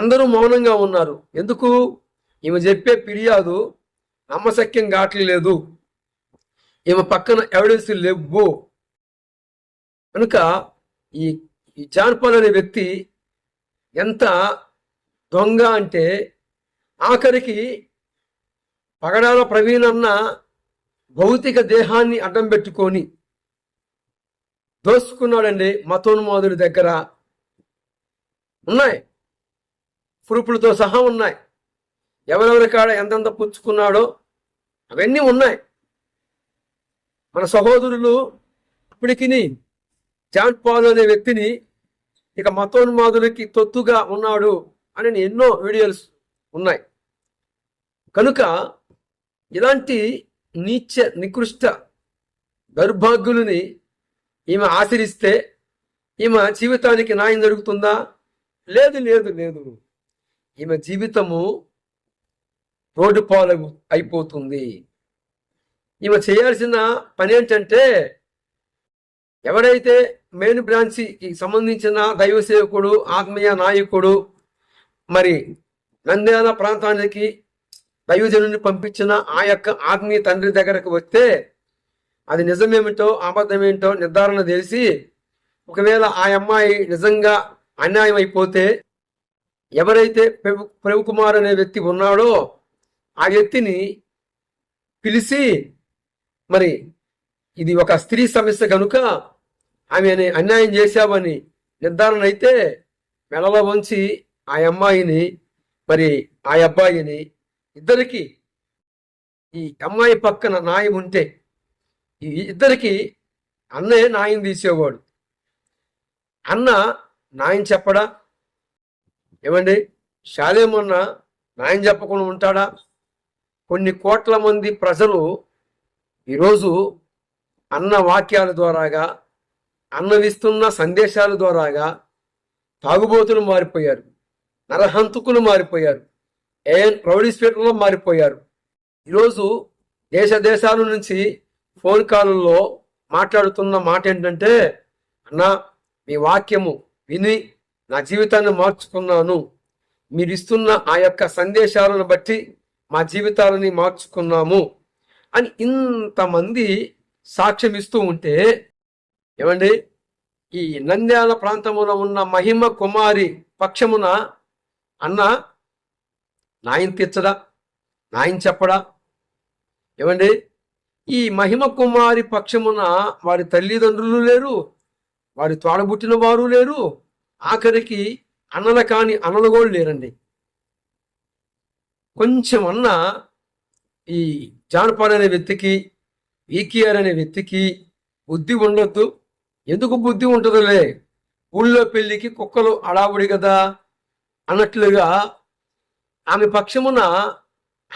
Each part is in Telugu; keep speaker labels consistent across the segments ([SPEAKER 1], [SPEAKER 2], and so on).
[SPEAKER 1] అందరూ మౌనంగా ఉన్నారు. ఎందుకు? ఈమె చెప్పే ఫిర్యాదు నమ్మశక్యం కావట్లేదు ఈమె పక్కన ఎవిడెన్స్ లేవు. కనుక ఈ ఈ జాన్ పాల్ అనే వ్యక్తి ఎంత దొంగ అంటే ఆఖరికి పగడాల ప్రవీణ్ అన్న భౌతిక దేహాన్ని అడ్డం పెట్టుకొని దోసుకున్నాడండి మతోన్మాదుడి దగ్గర. ఉన్నాయి. ప్రూఫ్లతో సహా ఉన్నాయి. ఎవరెవరి కాడ ఎంతెంత పుచ్చుకున్నాడో అవన్నీ ఉన్నాయి. మన సహోదరులు ఇప్పటికి జాన్ పాల్ అనే వ్యక్తిని ఇక మతోన్మాదులకి తొత్తుగా ఉన్నాడు అని ఎన్నో వీడియోస్ ఉన్నాయి. కనుక ఇలాంటి నీచ నికృష్ట దౌర్భాగ్యులని ఈమె ఆచరిస్తే ఈమె జీవితానికి న్యాయం జరుగుతుందా? లేదు లేదు లేదు. ఈమె జీవితము రోడ్డు పాలు అయిపోతుంది. ఈమె చేయాల్సిన పని ఏంటంటే ఎవరైతే మెయిన్ బ్రాంచ్కి సంబంధించిన దైవ సేవకుడు ఆత్మీయ నాయకుడు మరి నంద్యాల ప్రాంతానికి దైవజనుని పంపించిన ఆ యొక్క ఆత్మీయ తండ్రి దగ్గరకు వస్తే అది నిజమేమిటో అబద్ధమేమిటో నిర్ధారణ తెలిసి ఒకవేళ ఆ అమ్మాయి నిజంగా అన్యాయం అయిపోతే ఎవరైతే ప్రభు ప్రభుకుమార్ అనే వ్యక్తి ఉన్నాడో ఆ వ్యక్తిని పిలిచి మరి ఇది ఒక స్త్రీ సమస్య కనుక ఆమెని అన్యాయం చేశామని నిర్ధారణ అయితే మెడలో వంచి ఆ అమ్మాయిని మరి ఆ అబ్బాయిని ఇద్దరికి ఈ అమ్మాయి పక్కన నాయం ఉంటే ఈ ఇద్దరికి అన్నే నాయం తీసేవాడు. అన్న నాయం చెప్పడా? ఏమండి? శాలేమన్న న్యాయం చెప్పకుండా ఉంటాడా? కొన్ని కోట్ల మంది ప్రజలు ఈరోజు అన్న వాక్యాల ద్వారాగా అన్నవిస్తున్న సందేశాల ద్వారాగా తాగుబోతులు మారిపోయారు. నరహంతకులు మారిపోయారు. ఏఎన్ రౌడీస్పేటలో మారిపోయారు. ఈరోజు దేశ దేశాల నుంచి ఫోన్ కాల్లో మాట్లాడుతున్న మాట ఏంటంటే అన్న మీ వాక్యము విని నా జీవితాన్ని మార్చుకున్నాను. మీరు ఇస్తున్న ఆ యొక్క సందేశాలను బట్టి మా జీవితాలని మార్చుకున్నాము అని ఇంతమంది సాక్ష్యం ఇస్తూ ఉంటే ఏమండి? ఈ నంద్యాల ప్రాంతంలో ఉన్న మహిమ కుమారి పక్షమున అన్న నాయన తీర్చడా నాయన చెప్పడా ఏమండి? ఈ మహిమ కుమారి పక్షమున వారి తల్లిదండ్రులు లేరు వారి తోడబుట్టిన వారు లేరు ఆఖరికి అన్నల కాని అన్నలు కూడా లేరండి. కొంచెం అన్న ఈ జానపాల్ అనే వ్యక్తికి ఈకిఆర్ అనే వ్యక్తికి బుద్ధి ఉండొద్దు. ఎందుకు బుద్ధి ఉంటుందిలే? ఊళ్ళో పెళ్ళికి కుక్కలు అడావుడి కదా అన్నట్లుగా ఆమె పక్షమున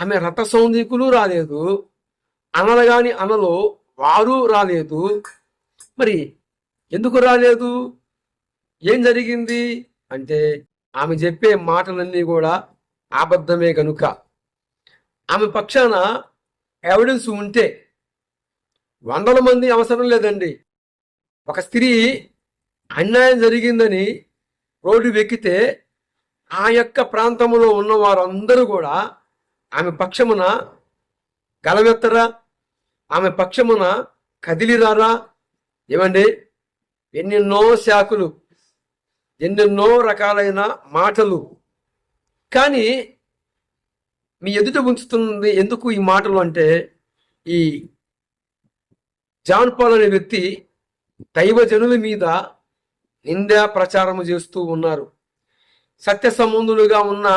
[SPEAKER 1] ఆమె రథ సౌందీకులు రాలేదు. అనలు కాని అనలు వారు రాలేదు. మరి ఎందుకు రాలేదు? ఏం జరిగింది? అంటే ఆమె చెప్పే మాటలన్నీ కూడా అబద్ధమే కనుక ఆమె పక్షాన ఎవిడెన్స్ ఉంటే వందల మంది అవసరం లేదండి. ఒక స్త్రీ అన్యాయం జరిగిందని రోడ్డు వెక్కితే ఆ యొక్క ప్రాంతంలో ఉన్న వారందరూ కూడా ఆమె పక్షమున గలవెత్తరా ఆమె పక్షమున కదిలిరారా? ఏమండి? ఎన్నెన్నో శాఖలు ఎన్నెన్నో రకాలైన మాటలు. కానీ మీ ఎదుట ఉంచుతుంది ఎందుకు ఈ మాటలు అంటే ఈ జాన్ పాల్ అనే వ్యక్తి దైవజనుల మీద నిందా ప్రచారం చేస్తూ ఉన్నారు. సత్య సంబంధులుగా ఉన్న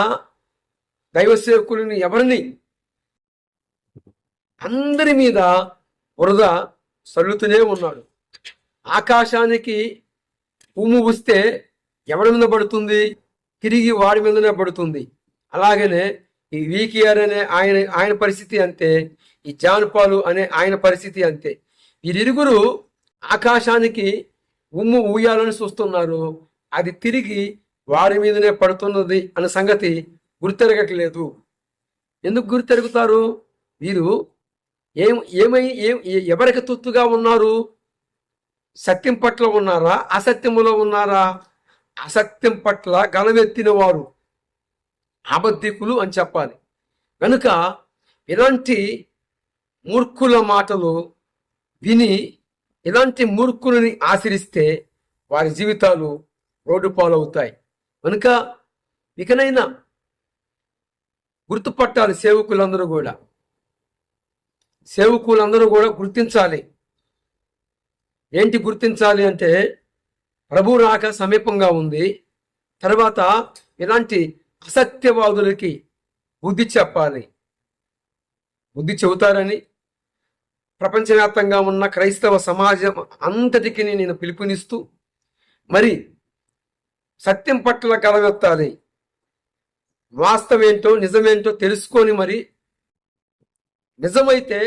[SPEAKER 1] దైవ సేవకులని ఎవరిని? అందరి మీద వరద చల్లుతూనే ఉన్నాడు. ఆకాశానికి ఉమ్ము వస్తే ఎవరి మీద పడుతుంది? తిరిగి వాడి మీదనే పడుతుంది. అలాగనే ఈ వికేఆర్ అనే ఆయన ఆయన పరిస్థితి అంతే ఈ జాన్పాలు అనే ఆయన పరిస్థితి అంతే. వీరిరుగురు ఆకాశానికి ఉమ్ము ఊయాలని చూస్తున్నారు. అది తిరిగి వారి మీదనే పడుతున్నది అనే సంగతి గుర్తెరగట్లేదు. ఎందుకు గుర్తెరుగుతారు? వీరు ఏం ఏమై ఏ- ఎవరికి తొత్తుగా ఉన్నారు? సత్యం పట్ల ఉన్నారా? అసత్యములో ఉన్నారా? అసత్యం పట్ల గలమెత్తిన వారు అబద్ధికులు అని చెప్పాలి. కనుక ఇలాంటి మూర్ఖుల మాటలు విని ఇలాంటి మూర్ఖులని ఆశ్రిస్తే వారి జీవితాలు రోడ్డు పాలవుతాయి కనుక ఇకనైనా గుర్తుపట్టాలి సేవకులందరూ కూడా. సేవకులందరూ కూడా గుర్తించాలి. ఏంటి గుర్తించాలి అంటే ప్రభు రాక సమీపంగా ఉంది. తర్వాత ఇలాంటి అసత్యవాదులకి బుద్ధి చెప్పాలి. బుద్ధి చెబుతారని ప్రపంచవ్యాప్తంగా ఉన్న క్రైస్తవ సమాజం అంతటికి నేను పిలుపునిస్తూ మరి సత్యం పట్ల కలవెత్తాలి వాస్తవేంటో నిజమేంటో తెలుసుకొని మరి నిజమైతే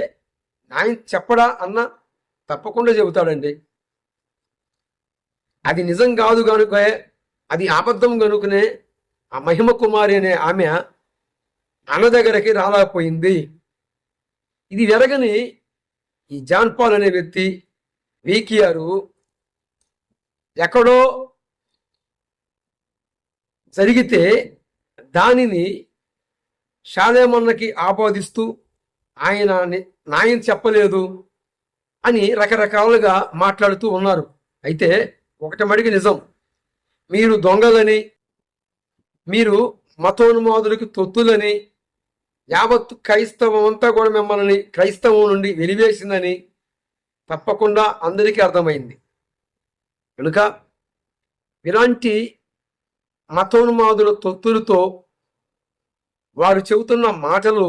[SPEAKER 1] ఆయన చెప్పడా అన్న తప్పకుండా చెబుతాడండి. అది నిజం కాదు కనుక అది అబద్ధం కనుకనే ఆ మహిమ కుమారి అనే ఆమె అన్న దగ్గరికి రాలేకపోయింది. ఇది వెరగని ఈ జాన్ పాల్ అనే వ్యక్తి వీకియారు ఎక్కడో జరిగితే దానిని షాలేమన్నకి ఆపాదిస్తూ ఆయన నాయని చెప్పలేదు అని రకరకాలుగా మాట్లాడుతూ ఉన్నారు. అయితే ఒకటి మడికి నిజం. మీరు దొంగలని మీరు మతోన్మాదులకి తొత్తులని యావత్ క్రైస్తవం అంతా కూడా మిమ్మల్ని క్రైస్తవం నుండి వెలివేసిందని తప్పకుండా అందరికీ అర్థమైంది. కనుక ఇలాంటి మతోన్మాదుల తొత్తులతో వారు చెబుతున్న మాటలు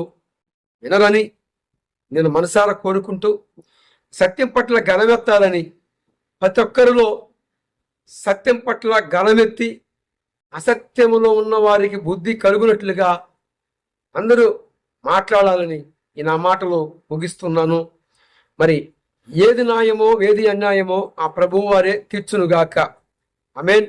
[SPEAKER 1] వినరని నేను మనసారా కోరుకుంటూ సత్యం పట్ల గలమెత్తాలని ప్రతి ఒక్కరిలో సత్యం పట్ల గలమెత్తి అసత్యములో ఉన్న వారికి బుద్ధి కలుగునట్లుగా అందరూ మాట్లాడాలని ఈ నా మాటలు ముగిస్తున్నాను. మరి ఏది న్యాయమో ఏది అన్యాయమో ఆ ప్రభువు వారే తీర్చునుగాక. అమేన్